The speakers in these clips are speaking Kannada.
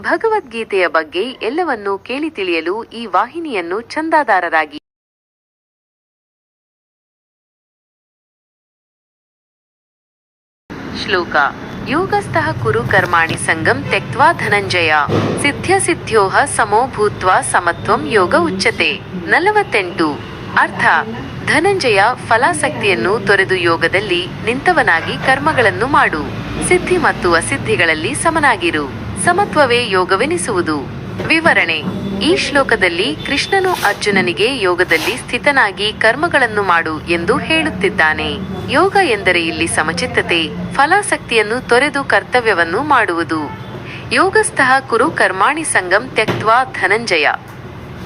ಭಗವದ್ಗೀತೆಯ ಬಗ್ಗೆ ಎಲ್ಲವನ್ನೂ ಕೇಳಿ ತಿಳಿಯಲು ಈ ವಾಹಿನಿಯನ್ನು ಚಂದಾದಾರರಾಗಿ ಶ್ಲೋಕ. ಯೋಗಸ್ಥಃ ಕುರು ಕರ್ಮಾಣಿ ಸಂಗಂ ತೆಕ್ವಾ ಧನಂಜಯ. ಸಿದ್ಧ್ಯ ಸಿದ್ಧ್ಯೋಹ ಸಮೋ ಭೂತ್ವ ಸಮತ್ವಂ ಯೋಗ ಉಚ್ಚತೆ ನಲವತ್ತೆಂಟು. ಅರ್ಥ. ಧನಂಜಯ ಫಲಾಸಕ್ತಿಯನ್ನು ತೊರೆದು ಯೋಗದಲ್ಲಿ ನಿಂತವನಾಗಿ ಕರ್ಮಗಳನ್ನು ಮಾಡು. ಸಿದ್ಧಿ ಮತ್ತು ಅಸಿದ್ಧಿಗಳಲ್ಲಿ ಸಮನಾಗಿರು. ಸಮತ್ವವೇ ಯೋಗವೆನಿಸುವುದು. ವಿವರಣೆ. ಈ ಶ್ಲೋಕದಲ್ಲಿ ಕೃಷ್ಣನು ಅರ್ಜುನನಿಗೆ ಯೋಗದಲ್ಲಿ ಸ್ಥಿತನಾಗಿ ಕರ್ಮಗಳನ್ನು ಮಾಡು ಎಂದು ಹೇಳುತ್ತಿದ್ದಾನೆ. ಯೋಗ ಎಂದರೆ ಇಲ್ಲಿ ಸಮಚಿತ್ತತೆ ಫಲಾಸಕ್ತಿಯನ್ನು ತೊರೆದು ಕರ್ತವ್ಯವನ್ನು ಮಾಡುವುದು. ಯೋಗಸ್ಥಃ ಕುರು ಕರ್ಮಾಣಿ ಸಂಗಂ ತ್ಯಕ್ವಾ ಧನಂಜಯ.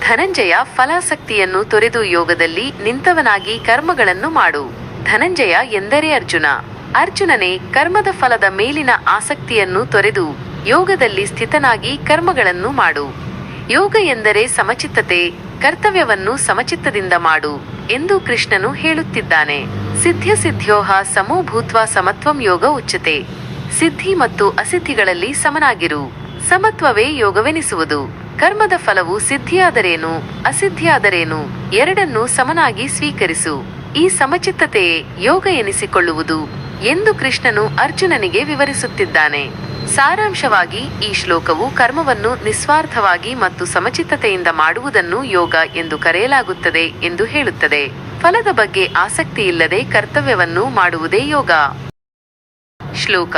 ಧನಂಜಯ ಫಲಾಸಕ್ತಿಯನ್ನು ತೊರೆದು ಯೋಗದಲ್ಲಿ ನಿಂತವನಾಗಿ ಕರ್ಮಗಳನ್ನು ಮಾಡು. ಧನಂಜಯ ಎಂದರೆ ಅರ್ಜುನ. ಅರ್ಜುನನೇ ಕರ್ಮದ ಫಲದ ಮೇಲಿನ ಆಸಕ್ತಿಯನ್ನು ತೊರೆದು ಯೋಗದಲ್ಲಿ ಸ್ಥಿತನಾಗಿ ಕರ್ಮಗಳನ್ನು ಮಾಡು. ಯೋಗ ಎಂದರೆ ಸಮಚಿತ್ತತೆ, ಕರ್ತವ್ಯವನ್ನು ಸಮಚಿತ್ತದಿಂದ ಮಾಡು ಎಂದು ಕೃಷ್ಣನು ಹೇಳುತ್ತಿದ್ದಾನೆ. ಸಿದ್ಧ್ಯ ಸಿದ್ಧ್ಯೋಹ ಸಮೂಭೂತ್ವ ಸಮತ್ವಂ ಯೋಗ ಉಚ್ಚತೆ. ಸಿದ್ಧಿ ಮತ್ತು ಅಸಿದ್ಧಿಗಳಲ್ಲಿ ಸಮನಾಗಿರು. ಸಮತ್ವವೇ ಯೋಗವೆನಿಸುವುದು. ಕರ್ಮದ ಫಲವು ಸಿದ್ಧಿಯಾದರೇನು, ಅಸಿದ್ಧಿಯಾದರೇನು, ಎರಡನ್ನೂ ಸಮನಾಗಿ ಸ್ವೀಕರಿಸು. ಈ ಸಮಚಿತ್ತತೆಯೇ ಯೋಗ ಎನಿಸಿಕೊಳ್ಳುವುದು ಎಂದು ಕೃಷ್ಣನು ಅರ್ಜುನನಿಗೆ ವಿವರಿಸುತ್ತಿದ್ದಾನೆ. ಸಾರಾಂಶವಾಗಿ ಈ ಶ್ಲೋಕವು ಕರ್ಮವನ್ನು ನಿಸ್ವಾರ್ಥವಾಗಿ ಮತ್ತು ಸಮಚಿತ್ತತೆಯಿಂದ ಮಾಡುವುದನ್ನು ಯೋಗ ಎಂದು ಕರೆಯಲಾಗುತ್ತದೆ ಎಂದು ಹೇಳುತ್ತದೆ. ಫಲದ ಬಗ್ಗೆ ಆಸಕ್ತಿ ಇಲ್ಲದೆ ಕರ್ತವ್ಯವನ್ನು ಮಾಡುವುದೇ ಯೋಗ. ಶ್ಲೋಕ.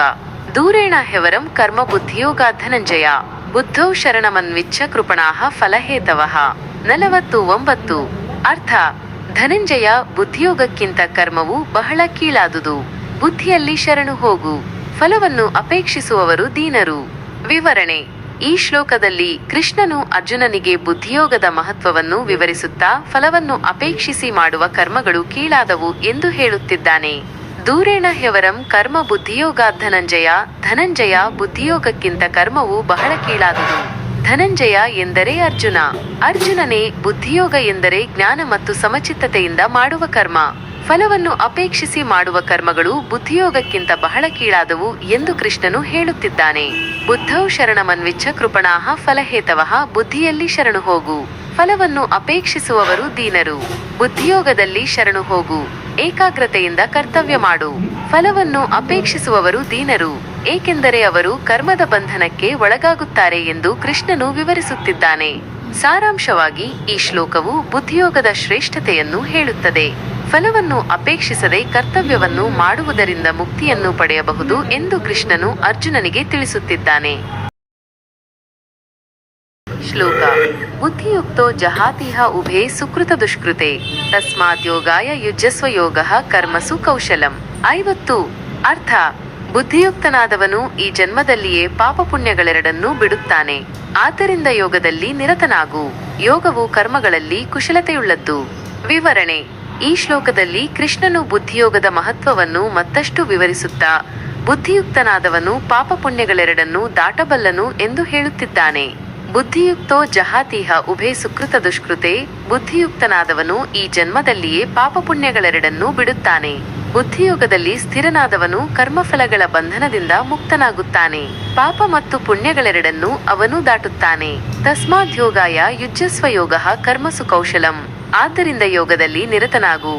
ದೂರೇಣ ಹೆವರಂ ಕರ್ಮ ಬುದ್ಧಿಯೋಗ ಧನಂಜಯ. ಬುದ್ಧೌ ಶರಣಮನ್ವಿಚ್ಛ ಕೃಪಣಾಹ ಫಲಹೇತವಃ. ನಲವತ್ತು ಒಂಬತ್ತು. ಅರ್ಥ. ಧನಂಜಯ ಬುದ್ಧಿಯೋಗಕ್ಕಿಂತ ಕರ್ಮವು ಬಹಳ ಕೀಳಾದುದು. ಬುದ್ಧಿಯಲ್ಲಿ ಶರಣು ಹೋಗು. ಫಲವನ್ನು ಅಪೇಕ್ಷಿಸುವವರು ದೀನರು. ವಿವರಣೆ, ಈ ಶ್ಲೋಕದಲ್ಲಿ ಕೃಷ್ಣನು ಅರ್ಜುನನಿಗೆ ಬುದ್ಧಿಯೋಗದ ಮಹತ್ವವನ್ನು ವಿವರಿಸುತ್ತಾ ಫಲವನ್ನು ಅಪೇಕ್ಷಿಸಿ ಮಾಡುವ ಕರ್ಮಗಳು ಕೀಳಾದವು ಎಂದು ಹೇಳುತ್ತಿದ್ದಾನೆ. ದೂರೇಣ ಹೆವರಂ ಕರ್ಮ ಬುದ್ಧಿಯೋಗ ಧನಂಜಯ ಧನಂಜಯ ಬುದ್ಧಿಯೋಗಕ್ಕಿಂತ ಕರ್ಮವು ಬಹಳ ಕೀಳಾದುದು. ಧನಂಜಯ ಎಂದರೆ ಅರ್ಜುನ. ಅರ್ಜುನನೇ ಬುದ್ಧಿಯೋಗ ಎಂದರೆ ಜ್ಞಾನ ಮತ್ತು ಸಮಚಿತ್ತತೆಯಿಂದ ಮಾಡುವ ಕರ್ಮ. ಫಲವನ್ನು ಅಪೇಕ್ಷಿಸಿ ಮಾಡುವ ಕರ್ಮಗಳು ಬುದ್ಧಿಯೋಗಕ್ಕಿಂತ ಬಹಳ ಕೀಳಾದವು ಎಂದು ಕೃಷ್ಣನು ಹೇಳುತ್ತಿದ್ದಾನೆ. ಬುದ್ಧೌ ಶರಣಮನ್ವಿಚ್ಛ ಕೃಪಣಾಹ ಫಲಹೇತವಃ ಬುದ್ಧಿಯಲ್ಲಿ ಶರಣು ಹೋಗು. ಫಲವನ್ನು ಅಪೇಕ್ಷಿಸುವವರು ದೀನರು. ಬುದ್ಧಿಯೋಗದಲ್ಲಿ ಶರಣು ಹೋಗು. ಏಕಾಗ್ರತೆಯಿಂದ ಕರ್ತವ್ಯ ಮಾಡು. ಫಲವನ್ನು ಅಪೇಕ್ಷಿಸುವವರು ದೀನರು. ಏಕೆಂದರೆ ಅವರು ಕರ್ಮದ ಬಂಧನಕ್ಕೆ ಒಳಗಾಗುತ್ತಾರೆ ಎಂದು ಕೃಷ್ಣನು ವಿವರಿಸುತ್ತಿದ್ದಾನೆ. ಸಾರಾಂಶವಾಗಿ, ಈ ಶ್ಲೋಕವು ಬುದ್ಧಿಯೋಗದ ಶ್ರೇಷ್ಠತೆಯನ್ನು ಹೇಳುತ್ತದೆ. ಫಲವನ್ನು ಅಪೇಕ್ಷಿಸದೆ ಕರ್ತವ್ಯವನ್ನು ಮಾಡುವುದರಿಂದ ಮುಕ್ತಿಯನ್ನು ಪಡೆಯಬಹುದು ಎಂದು ಕೃಷ್ಣನು ಅರ್ಜುನನಿಗೆ ತಿಳಿಸುತ್ತಿದ್ದಾನೆ. ಶ್ಲೋಕ. ಬುದ್ಧಿಯುಕ್ತೋ ಜಹಾತಿಹ ಉಭೇ ಸುಕೃತ ದುಷ್ಕೃತೆ. ತಸ್ಮಾತ್ ಯೋಗಾಯ ಯುಜಸ್ವ ಯೋಗ ಕರ್ಮಸು ಕೌಶಲಂ ಐವತ್ತು. ಅರ್ಥ. ಬುದ್ಧಿಯುಕ್ತನಾದವನು ಈ ಜನ್ಮದಲ್ಲಿಯೇ ಪಾಪ ಪುಣ್ಯಗಳೆರಡನ್ನೂ ಬಿಡುತ್ತಾನೆ. ಆದ್ದರಿಂದ ಯೋಗದಲ್ಲಿ ನಿರತನಾಗು. ಯೋಗವು ಕರ್ಮಗಳಲ್ಲಿ ಕುಶಲತೆಯುಳ್ಳದ್ದು. ವಿವರಣೆ. ಈ ಶ್ಲೋಕದಲ್ಲಿ ಕೃಷ್ಣನು ಬುದ್ಧಿಯೋಗದ ಮಹತ್ವವನ್ನು ಮತ್ತಷ್ಟು ವಿವರಿಸುತ್ತಾ, ಬುದ್ಧಿಯುಕ್ತನಾದವನು ಪಾಪ ಪುಣ್ಯಗಳೆರಡನ್ನೂ ದಾಟಬಲ್ಲನು ಎಂದು ಹೇಳುತ್ತಿದ್ದಾನೆ. ಬುದ್ಧಿಯುಕ್ತೋ ಜಹಾತಿಹ ಉಭೇ ಸುಕೃತ ದುಷ್ಕೃತೆ, ಬುದ್ಧಿಯುಕ್ತನಾದವನು ಈ ಜನ್ಮದಲ್ಲಿಯೇ ಪಾಪ ಪುಣ್ಯಗಳೆರಡನ್ನೂ ಬಿಡುತ್ತಾನೆ. ಬುದ್ಧಿಯೋಗದಲ್ಲಿ ಸ್ಥಿರನಾದವನು ಕರ್ಮಫಲಗಳ ಬಂಧನದಿಂದ ಮುಕ್ತನಾಗುತ್ತಾನೆ. ಪಾಪ ಮತ್ತು ಪುಣ್ಯಗಳೆರಡನ್ನೂ ಅವನು ದಾಟುತ್ತಾನೆ. ತಸ್ಮಾತ್ ಯೋಗಾಯ ಯುಜ್ಜಸ್ವ ಯೋಗ ಕರ್ಮಸು ಕೌಶಲಂ ಆದ್ದರಿಂದ ಯೋಗದಲ್ಲಿ ನಿರತನಾಗು.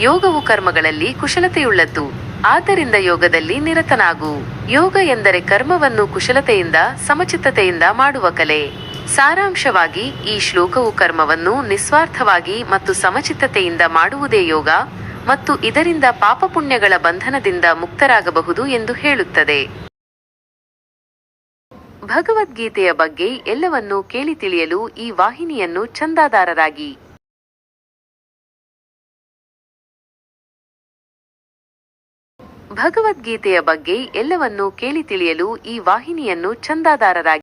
ಯೋಗವು ಕರ್ಮಗಳಲ್ಲಿ ಕುಶಲತೆಯುಳ್ಳದ್ದು. ಆದ್ದರಿಂದ ಯೋಗದಲ್ಲಿ ನಿರತನಾಗು. ಯೋಗ ಎಂದರೆ ಕರ್ಮವನ್ನು ಕುಶಲತೆಯಿಂದ, ಸಮಚಿತ್ತತೆಯಿಂದ ಮಾಡುವ ಕಲೆ. ಸಾರಾಂಶವಾಗಿ, ಈ ಶ್ಲೋಕವು ಕರ್ಮವನ್ನು ನಿಸ್ವಾರ್ಥವಾಗಿ ಮತ್ತು ಸಮಚಿತ್ತತೆಯಿಂದ ಮಾಡುವುದೇ ಯೋಗ. ಮತ್ತು ಇದರಿಂದ ಪಾಪ ಪುಣ್ಯಗಳ ಬಂಧನದಿಂದ ಮುಕ್ತರಾಗಬಹುದು ಎಂದು ಹೇಳುತ್ತದೆ. ಭಗವದ್ಗೀತೆಯ ಬಗ್ಗೆ ಎಲ್ಲವನ್ನೂ ಕೇಳಿ ತಿಳಿಯಲು ಈ ವಾಹಿನಿಯನ್ನು ಚಂದಾದಾರರಾಗಿ ಭಗವದ್ಗೀತೆಯ ಬಗ್ಗೆ ಎಲ್ಲವನ್ನೂ ಕೇಳಿ ತಿಳಿಯಲು ಈ ವಾಹಿನಿಯನ್ನು ಚಂದಾದಾರರಾಗಿ